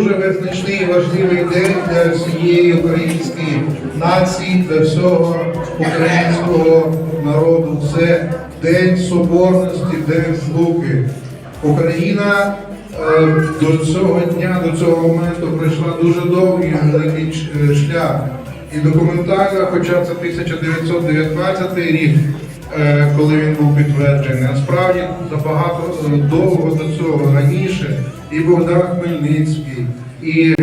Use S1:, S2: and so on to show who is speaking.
S1: Дуже визначний і важливий день для всієї української нації, для всього українського народу. Це День Соборності, День Злуки. Україна е, до цього дня, до цього моменту пройшла дуже довгий великий е, шлях. І документально, хоча це 1919 рік, коли він був підтверджений, насправді забагато е, довго до цього раніше і Богдан Хмельницький, і